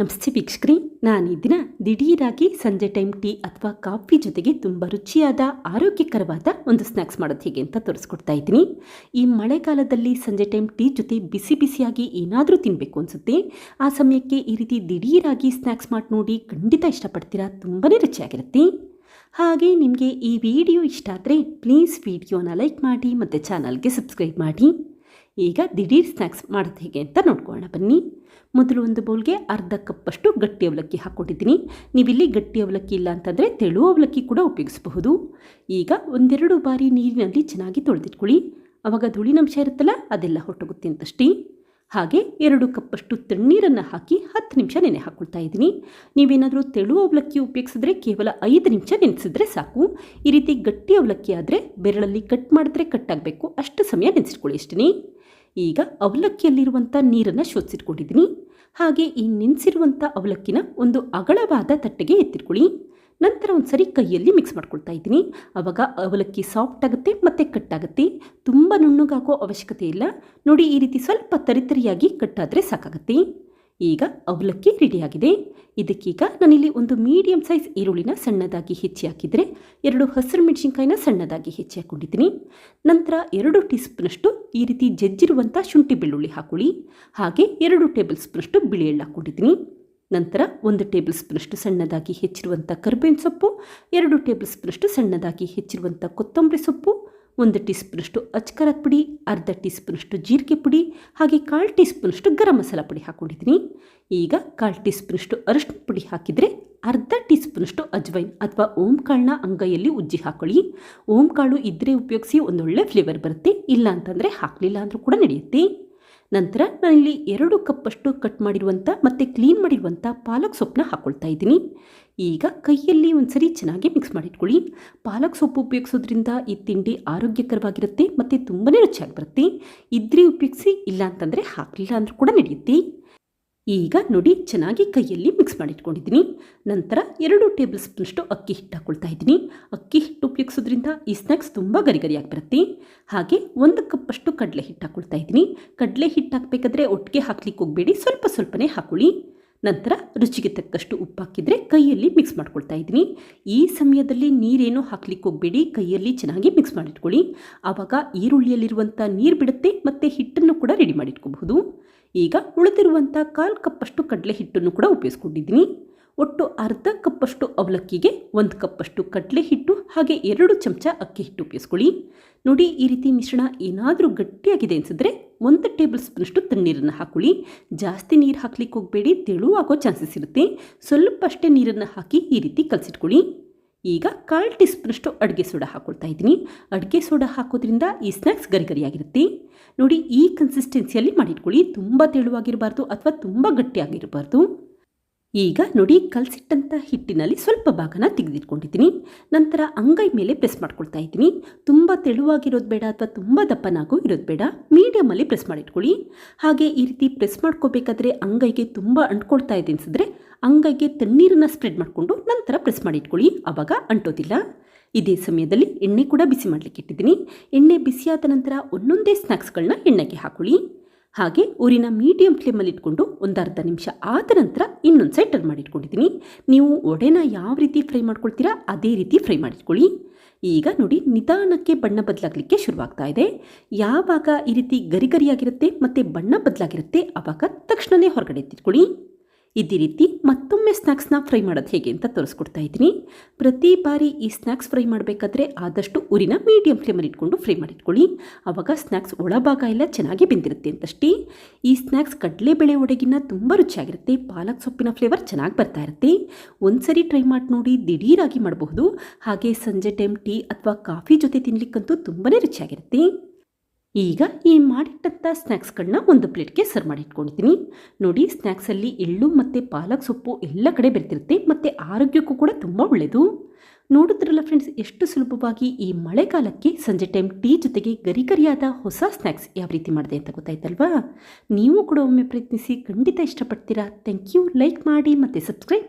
ನಮಸ್ತೆ ವೀಕ್ಷಕರಿ ನಾನು ಈ ದಿಢೀರಾಗಿ ಸಂಜೆ ಟೈಮ್ ಟೀ ಅಥವಾ ಕಾಫಿ ಜೊತೆಗೆ ತುಂಬ ರುಚಿಯಾದ, ಆರೋಗ್ಯಕರವಾದ ಒಂದು ಸ್ನ್ಯಾಕ್ಸ್ ಮಾಡೋದು ಹೇಗೆ ಅಂತ ತೋರಿಸ್ಕೊಡ್ತಾ ಇದ್ದೀನಿ. ಈ ಮಳೆಗಾಲದಲ್ಲಿ ಸಂಜೆ ಟೈಮ್ ಟೀ ಜೊತೆ ಬಿಸಿ ಬಿಸಿಯಾಗಿ ಏನಾದರೂ ತಿನ್ನಬೇಕು ಅನಿಸುತ್ತೆ? ಆ ಸಮಯಕ್ಕೆ ಈ ರೀತಿ ದಿಢೀರಾಗಿ ಸ್ನ್ಯಾಕ್ಸ್ ಮಾಡಿ ನೋಡಿ ಖಂಡಿತ ಇಷ್ಟಪಡ್ತೀರಾ? ತುಂಬಾ ರುಚಿಯಾಗಿರುತ್ತೆ. ಹಾಗೆ ನಿಮಗೆ ಈ ವಿಡಿಯೋ ಇಷ್ಟ ಆದರೆ ಪ್ಲೀಸ್ ವಿಡಿಯೋನ ಲೈಕ್ ಮಾಡಿ ಮತ್ತು ಚಾನಲ್ಗೆ ಸಬ್ಸ್ಕ್ರೈಬ್ ಮಾಡಿ. ಈಗ ದಿಢೀರ್ ಸ್ನ್ಯಾಕ್ಸ್ ಮಾಡೋದು ಹೇಗೆ ಅಂತ ನೋಡ್ಕೊಳ್ಳೋಣ. ಬನ್ನಿ. ಮೊದಲು ಒಂದು ಬೌಲ್ಗೆ ಅರ್ಧ ಕಪ್ಪಷ್ಟು ಗಟ್ಟಿ ಅವಲಕ್ಕಿ ಹಾಕ್ಕೊಂಡಿದ್ದೀನಿ ನೀವಿಲ್ಲಿ ಗಟ್ಟಿ ಅವಲಕ್ಕಿ ಇಲ್ಲ ಅಂತಂದರೆ ತೆಳು ಅವಲಕ್ಕಿ ಕೂಡ ಉಪಯೋಗಿಸಬಹುದು. ಈಗ ಒಂದೆರಡು ಬಾರಿ ನೀರಿನಲ್ಲಿ ಚೆನ್ನಾಗಿ ತೊಳೆದಿಟ್ಕೊಳ್ಳಿ. ಆವಾಗ ಧೂಳಿನಂಶ ಇರುತ್ತಲ್ಲ, ಅದೆಲ್ಲ ಹೊಟ್ಟೋಗುತ್ತೆ ಅಂತಷ್ಟೇ. ಹಾಗೆ ಎರಡು ಕಪ್ಪಷ್ಟು ತಣ್ಣೀರನ್ನು ಹಾಕಿ ಹತ್ತು ನಿಮಿಷ ನೆನೆ ಹಾಕ್ಕೊಳ್ತಾ ಇದ್ದೀನಿ. ನೀವೇನಾದರೂ ತೆಳು ಅವಲಕ್ಕಿ ಉಪಯೋಗಿಸಿದ್ರೆ ಕೇವಲ ಐದು ನಿಮಿಷ ನೆನೆಸಿದ್ರೆ ಸಾಕು. ಈ ರೀತಿ ಗಟ್ಟಿ ಅವಲಕ್ಕಿ ಆದರೆ ಬೆರಳಲ್ಲಿ ಕಟ್ ಮಾಡಿದ್ರೆ ಕಟ್ ಆಗಬೇಕು. ಅಷ್ಟು ಸಮಯ ನೆನೆಸಿಟ್ಕೊಳ್ಳಿ ಅಷ್ಟೇ ಈಗ ಅವಲಕ್ಕಿಯಲ್ಲಿರುವಂಥ ನೀರನ್ನು ಶೋಧಿಸಿಟ್ಕೊಂಡಿದ್ದೀನಿ. ಹಾಗೆ ಈ ನೆನೆಸಿರುವಂಥ ಅವಲಕ್ಕಿನ ಒಂದು ಅಗಳವಾದ ತಟ್ಟೆಗೆ ಎತ್ತಿಟ್ಕೊಳ್ಳಿ. ನಂತರ ಒಂದು ಸರಿ ಕೈಯಲ್ಲಿ ಮಿಕ್ಸ್ ಮಾಡ್ಕೊಳ್ತಾ ಇದ್ದೀನಿ. ಆವಾಗ ಅವಲಕ್ಕಿ ಸಾಫ್ಟ್ ಆಗುತ್ತೆ ಮತ್ತು ಕಟ್ಟಾಗುತ್ತೆ. ತುಂಬ ನುಣ್ಣಗಾಗೋ ಅವಶ್ಯಕತೆ ಇಲ್ಲ. ನೋಡಿ ಈ ರೀತಿ ಸ್ವಲ್ಪ ತರಿತರಿಯಾಗಿ ಕಟ್ಟಾದರೆ ಸಾಕಾಗುತ್ತೆ. ಈಗ ಅವಲಕ್ಕಿ ರೆಡಿಯಾಗಿದೆ. ಇದಕ್ಕೀಗ ನಾನಿಲ್ಲಿ ಒಂದು ಮೀಡಿಯಂ ಸೈಜ್ ಈರುಳ್ಳಿನ ಸಣ್ಣದಾಗಿ ಹೆಚ್ಚಿ ಹಾಕಿದರೆ ಎರಡು ಹಸಿರು ಮೆಣಸಿನ್ಕಾಯಿನ ಸಣ್ಣದಾಗಿ ಹೆಚ್ಚಿ ಹಾಕ್ಕೊಂಡಿದ್ದೀನಿ. ನಂತರ ಎರಡು ಟೀ ಸ್ಪೂನಷ್ಟು ಈ ರೀತಿ ಜಜ್ಜಿರುವಂಥ ಶುಂಠಿ ಬೆಳ್ಳುಳ್ಳಿ ಹಾಕೊಳ್ಳಿ. ಹಾಗೆ ಎರಡು ಟೇಬಲ್ ಸ್ಪೂನಷ್ಟು ಬಿಳಿ ಎಳ್ಳು ಹಾಕ್ಕೊಂಡಿದ್ದೀನಿ. ನಂತರ ಒಂದು ಟೇಬಲ್ ಸ್ಪೂನಷ್ಟು ಸಣ್ಣದಾಗಿ ಹೆಚ್ಚಿರುವಂಥ ಕರ್ಬೇವಿನ ಸೊಪ್ಪು, ಎರಡು ಟೇಬಲ್ ಸ್ಪೂನಷ್ಟು ಸಣ್ಣದಾಗಿ ಹೆಚ್ಚಿರುವಂಥ ಕೊತ್ತಂಬರಿ ಸೊಪ್ಪು ಒಂದು ಟೀ ಸ್ಪೂನಷ್ಟು ಅಚ್ಕರದ ಪುಡಿ, ಅರ್ಧ ಟೀ ಸ್ಪೂನಷ್ಟು ಜೀರಿಗೆ ಪುಡಿ, ಹಾಗೆ ಕಾಲು ಟೀ ಸ್ಪೂನಷ್ಟು ಗರಂ ಮಸಾಲ ಪುಡಿ ಹಾಕ್ಕೊಂಡಿದ್ದೀನಿ ಈಗ ಕಾಲು ಟೀ ಸ್ಪೂನಷ್ಟು ಅರಿಶಿನ ಪುಡಿ ಹಾಕಿದರೆ ಅರ್ಧ ಟೀ ಸ್ಪೂನಷ್ಟು ಅಜ್ವೈನ್ ಅಥವಾ ಓಂ ಕಾಳನ್ನ ಅಂಗೈಯಲ್ಲಿ ಉಜ್ಜಿ ಹಾಕೊಳ್ಳಿ. ಓಂ ಕಾಳು ಇದ್ದರೆ ಉಪಯೋಗಿಸಿ ಒಂದೊಳ್ಳೆ ಫ್ಲೇವರ್ ಬರುತ್ತೆ. ಇಲ್ಲ ಅಂತಂದರೆ ಹಾಕಲಿಲ್ಲ ಅಂದರೂ ಕೂಡ ನಡೆಯುತ್ತೆ. ನಂತರ ನಾನಿಲ್ಲಿ ಎರಡು ಕಪ್ಪಷ್ಟು ಕಟ್ ಮಾಡಿರುವಂಥ ಮತ್ತು ಕ್ಲೀನ್ ಮಾಡಿರುವಂಥ ಪಾಲಕ್ ಸೊಪ್ಪನ್ನ ಹಾಕ್ಕೊಳ್ತಾ ಇದ್ದೀನಿ. ಈಗ ಕೈಯಲ್ಲಿ ಒಂದು ಸರಿ ಚೆನ್ನಾಗಿ ಮಿಕ್ಸ್ ಮಾಡಿಟ್ಕೊಳ್ಳಿ. ಪಾಲಕ್ ಸೊಪ್ಪು ಉಪಯೋಗಿಸೋದ್ರಿಂದ ಈ ತಿಂಡಿ ಆರೋಗ್ಯಕರವಾಗಿರುತ್ತೆ ಮತ್ತು ತುಂಬಾ ರುಚಿಯಾಗಿ ಬರುತ್ತೆ. ಇದ್ರೆ ಉಪಯೋಗಿಸಿ ಇಲ್ಲ ಅಂತಂದರೆ ಹಾಕಲಿಲ್ಲ ಅಂದರೂ ಕೂಡ ನಡೆಯುತ್ತೆ. ಈಗ ನೋಡಿ ಚೆನ್ನಾಗಿ ಕೈಯಲ್ಲಿ ಮಿಕ್ಸ್ ಮಾಡಿಟ್ಕೊಂಡಿದ್ದೀನಿ. ನಂತರ ಎರಡು ಟೇಬಲ್ ಸ್ಪೂನಷ್ಟು ಅಕ್ಕಿ ಹಿಟ್ಟು ಹಾಕ್ಕೊಳ್ತಾ ಇದ್ದೀನಿ. ಅಕ್ಕಿ ಹಿಟ್ಟು ಉಪಯೋಗಿಸೋದ್ರಿಂದ ಈ ಸ್ನ್ಯಾಕ್ಸ್ ತುಂಬ ಗರಿಗರಿಯಾಗಿ ಬರುತ್ತೆ. ಹಾಗೆ ಒಂದು ಕಪ್ಪಷ್ಟು ಕಡಲೆ ಹಿಟ್ಟು ಹಾಕ್ಕೊಳ್ತಾ ಇದ್ದೀನಿ. ಕಡಲೆ ಹಿಟ್ಟು ಹಾಕಬೇಕಾದ್ರೆ ಒಟ್ಟಿಗೆ ಹಾಕ್ಲಿಕ್ಕೆ ಹೋಗಬೇಡಿ. ಸ್ವಲ್ಪ ಸ್ವಲ್ಪನೇ ಹಾಕೊಳ್ಳಿ. ನಂತರ ರುಚಿಗೆ ತಕ್ಕಷ್ಟು ಉಪ್ಪು ಹಾಕಿದರೆ ಕೈಯಲ್ಲಿ ಮಿಕ್ಸ್ ಮಾಡ್ಕೊಳ್ತಾ ಇದ್ದೀನಿ. ಈ ಸಮಯದಲ್ಲಿ ನೀರೇನು ಹಾಕ್ಲಿಕ್ಕೆ ಹೋಗಬೇಡಿ, ಕೈಯಲ್ಲಿ ಚೆನ್ನಾಗಿ ಮಿಕ್ಸ್ ಮಾಡಿಟ್ಕೊಳ್ಳಿ. ಆವಾಗ ಈರುಳ್ಳಿಯಲ್ಲಿರುವಂಥ ನೀರು ಬಿಡುತ್ತೆ ಮತ್ತು ಹಿಟ್ಟನ್ನು ಕೂಡ ರೆಡಿ ಮಾಡಿಟ್ಕೋಬಹುದು. ಈಗ ಉಳಿದಿರುವಂಥ ಕಾಲು ಕಪ್ಪಷ್ಟು ಕಡಲೆ ಹಿಟ್ಟನ್ನು ಕೂಡ ಉಪಯೋಗಿಸ್ಕೊಂಡಿದ್ದೀನಿ. ಒಟ್ಟು ಅರ್ಧ ಕಪ್ಪಷ್ಟು ಅವಲಕ್ಕಿಗೆ ಒಂದು ಕಪ್ಪಷ್ಟು ಕಡಲೆ ಹಿಟ್ಟು ಹಾಗೆ ಎರಡು ಚಮಚ ಅಕ್ಕಿ ಹಿಟ್ಟು ಉಪಯೋಗಿಸ್ಕೊಳ್ಳಿ. ನೋಡಿ ಈ ರೀತಿ ಮಿಶ್ರಣ ಏನಾದರೂ ಗಟ್ಟಿಯಾಗಿದೆ ಅನಿಸಿದ್ರೆ ಒಂದು ಟೇಬಲ್ ಸ್ಪೂನಷ್ಟು ತಣ್ಣೀರನ್ನು ಹಾಕೊಳ್ಳಿ. ಜಾಸ್ತಿ ನೀರು ಹಾಕ್ಲಿಕ್ಕೆ ಹೋಗಬೇಡಿ ತೆಳು ಆಗೋ ಚಾನ್ಸಸ್ ಇರುತ್ತೆ. ಸ್ವಲ್ಪ ಅಷ್ಟೇ ನೀರನ್ನು ಹಾಕಿ ಈ ರೀತಿ ಕಲಸಿಟ್ಕೊಳ್ಳಿ. ಈಗ ಕಾಲು ಟೀ ಸ್ಪೂನಷ್ಟು ಅಡುಗೆ ಸೋಡಾ ಹಾಕೊಳ್ತಾ ಇದ್ದೀನಿ. ಅಡುಗೆ ಸೋಡಾ ಹಾಕೋದ್ರಿಂದ ಈ ಸ್ನ್ಯಾಕ್ಸ್ ಗರಿಗರಿಯಾಗಿರುತ್ತೆ ನೋಡಿ ಈ ಕನ್ಸಿಸ್ಟೆನ್ಸಿಯಲ್ಲಿ ಮಾಡಿಟ್ಕೊಳ್ಳಿ. ತುಂಬ ತೆಳುವಾಗಿರಬಾರ್ದು ಅಥವಾ ತುಂಬ ಗಟ್ಟಿಯಾಗಿರಬಾರ್ದು. ಈಗ ನೋಡಿ ಕಲಸಿಟ್ಟಂಥ ಹಿಟ್ಟಿನಲ್ಲಿ ಸ್ವಲ್ಪ ಭಾಗನ ತೆಗೆದಿಟ್ಕೊಂಡಿದ್ದೀನಿ. ನಂತರ ಅಂಗೈ ಮೇಲೆ ಪ್ರೆಸ್ ಮಾಡ್ಕೊಳ್ತಾ ಇದ್ದೀನಿ. ತುಂಬ ತೆಳುವಾಗಿರೋದು ಬೇಡ ಅಥವಾ ತುಂಬ ದಪ್ಪನಾಗೂ ಇರೋದು ಬೇಡ. ಮೀಡಿಯಮಲ್ಲಿ ಪ್ರೆಸ್ ಮಾಡಿಟ್ಕೊಳ್ಳಿ. ಹಾಗೆ ಈ ರೀತಿ ಪ್ರೆಸ್ ಮಾಡ್ಕೋಬೇಕಾದ್ರೆ ಅಂಗೈಗೆ ತುಂಬ ಅಂಟ್ಕೊಳ್ತಾ ಇದೆ ಅನಿಸಿದ್ರೆ ಅಂಗೈಗೆ ತಣ್ಣೀರನ್ನು ಸ್ಪ್ರೆಡ್ ಮಾಡಿಕೊಂಡು ನಂತರ ಪ್ರೆಸ್ ಮಾಡಿಟ್ಕೊಳ್ಳಿ. ಆವಾಗ ಅಂಟೋದಿಲ್ಲ. ಇದೇ ಸಮಯದಲ್ಲಿ ಎಣ್ಣೆ ಕೂಡ ಬಿಸಿ ಮಾಡಲಿಕ್ಕೆ ಇಟ್ಟಿದ್ದೀನಿ ಎಣ್ಣೆ ಬಿಸಿಯಾದ ನಂತರ ಒಂದೊಂದೇ ಸ್ನ್ಯಾಕ್ಸ್ಗಳನ್ನ ಎಣ್ಣೆಗೆ ಹಾಕೊಳ್ಳಿ. ಹಾಗೆ ಊರಿನ ಮೀಡಿಯಂ ಫ್ಲೇಮಲ್ಲಿ ಇಟ್ಕೊಂಡು ಒಂದು ಅರ್ಧ ನಿಮಿಷ ಆದ ನಂತರ ಇನ್ನೊಂದು ಸೈಡ್ ಟರ್ನ್ ಮಾಡಿಟ್ಕೊಂಡಿದ್ದೀನಿ ನೀವು ಒಡೆನ ಯಾವ ರೀತಿ ಫ್ರೈ ಮಾಡ್ಕೊಳ್ತೀರಾ ಅದೇ ರೀತಿ ಫ್ರೈ ಮಾಡಿಟ್ಕೊಳ್ಳಿ. ಈಗ ನೋಡಿ, ನಿಧಾನಕ್ಕೆ ಬಣ್ಣ ಬದಲಾಗಲಿಕ್ಕೆ ಶುರುವಾಗ್ತಾ ಇದೆ. ಯಾವಾಗ ಈ ರೀತಿ ಗರಿಗರಿಯಾಗಿರುತ್ತೆ ಮತ್ತು ಬಣ್ಣ ಬದಲಾಗಿರುತ್ತೆ ಆವಾಗ ತಕ್ಷಣವೇ ಹೊರಗಡೆ ಎತ್ತಿಟ್ಕೊಳ್ಳಿ. ಇದೇ ರೀತಿ ಮತ್ತೊಮ್ಮೆ ಸ್ನ್ಯಾಕ್ಸ್ನ ಫ್ರೈ ಮಾಡೋದು ಹೇಗೆ ಅಂತ ತೋರಿಸ್ಕೊಡ್ತಾ ಇದ್ದೀನಿ. ಪ್ರತಿ ಬಾರಿ ಈ ಸ್ನ್ಯಾಕ್ಸ್ ಫ್ರೈ ಮಾಡಬೇಕಾದ್ರೆ ಆದಷ್ಟು ಉರಿನ ಮೀಡಿಯಂ ಫ್ಲೇಮಲ್ಲಿ ಇಟ್ಕೊಂಡು ಫ್ರೈ ಮಾಡಿಟ್ಕೊಳ್ಳಿ. ಆವಾಗ ಸ್ನ್ಯಾಕ್ಸ್ ಒಳಭಾಗ ಎಲ್ಲ ಚೆನ್ನಾಗಿ ಬೆಂದಿರುತ್ತೆ ಅಂತಷ್ಟೇ. ಈ ಸ್ನ್ಯಾಕ್ಸ್ ಕಡಲೆಬೇಳೆ ಒಡಗಿನ ತುಂಬ ರುಚಿಯಾಗಿರುತ್ತೆ. ಪಾಲಕ್ ಸೊಪ್ಪಿನ ಫ್ಲೇವರ್ ಚೆನ್ನಾಗಿ ಬರ್ತಾ ಇರುತ್ತೆ. ಒಂದ್ಸರಿ ಟ್ರೈ ಮಾಡಿ ನೋಡಿ ದಿಢೀರಾಗಿ ಮಾಡಬಹುದು. ಹಾಗೆ ಸಂಜೆ ಟೈಮ್ ಟೀ ಅಥವಾ ಕಾಫಿ ಜೊತೆ ತಿನ್ನಲಿಕ್ಕಂತೂ ತುಂಬಾ ರುಚಿಯಾಗಿರುತ್ತೆ. ಈಗ ಈ ಮಾಡಿಟ್ಟಂಥ ಸ್ನ್ಯಾಕ್ಸ್ಗಳನ್ನ ಒಂದು ಪ್ಲೇಟ್ಗೆ ಸರ್ವ್ ಮಾಡಿ ಇಟ್ಕೊಂಡಿದ್ದೀನಿ ನೋಡಿ ಸ್ನ್ಯಾಕ್ಸಲ್ಲಿ ಎಳ್ಳು ಮತ್ತು ಪಾಲಕ್ ಸೊಪ್ಪು ಎಲ್ಲ ಕಡೆ ಬೆರೆತಿರುತ್ತೆ ಮತ್ತು ಆರೋಗ್ಯಕ್ಕೂ ಕೂಡ ತುಂಬ ಒಳ್ಳೆಯದು ನೋಡಿದ್ರಲ್ಲ ಫ್ರೆಂಡ್ಸ್, ಎಷ್ಟು ಸುಲಭವಾಗಿ ಈ ಮಳೆಗಾಲಕ್ಕೆ ಸಂಜೆ ಟೈಮ್ ಟೀ ಜೊತೆಗೆ ಗರಿಗರಿಯಾದ ಹೊಸ ಸ್ನ್ಯಾಕ್ಸ್ ಯಾವ ರೀತಿ ಮಾಡಿದೆ ಅಂತ ಗೊತ್ತಾಯ್ತಲ್ವಾ? ನೀವು ಕೂಡ ಒಮ್ಮೆ ಪ್ರಯತ್ನಿಸಿ ಖಂಡಿತ ಇಷ್ಟಪಡ್ತೀರಾ? Thank you. ಲೈಕ್ ಮಾಡಿ ಮತ್ತು ಸಬ್ಸ್ಕ್ರೈಬ್ ಮಾಡಿ.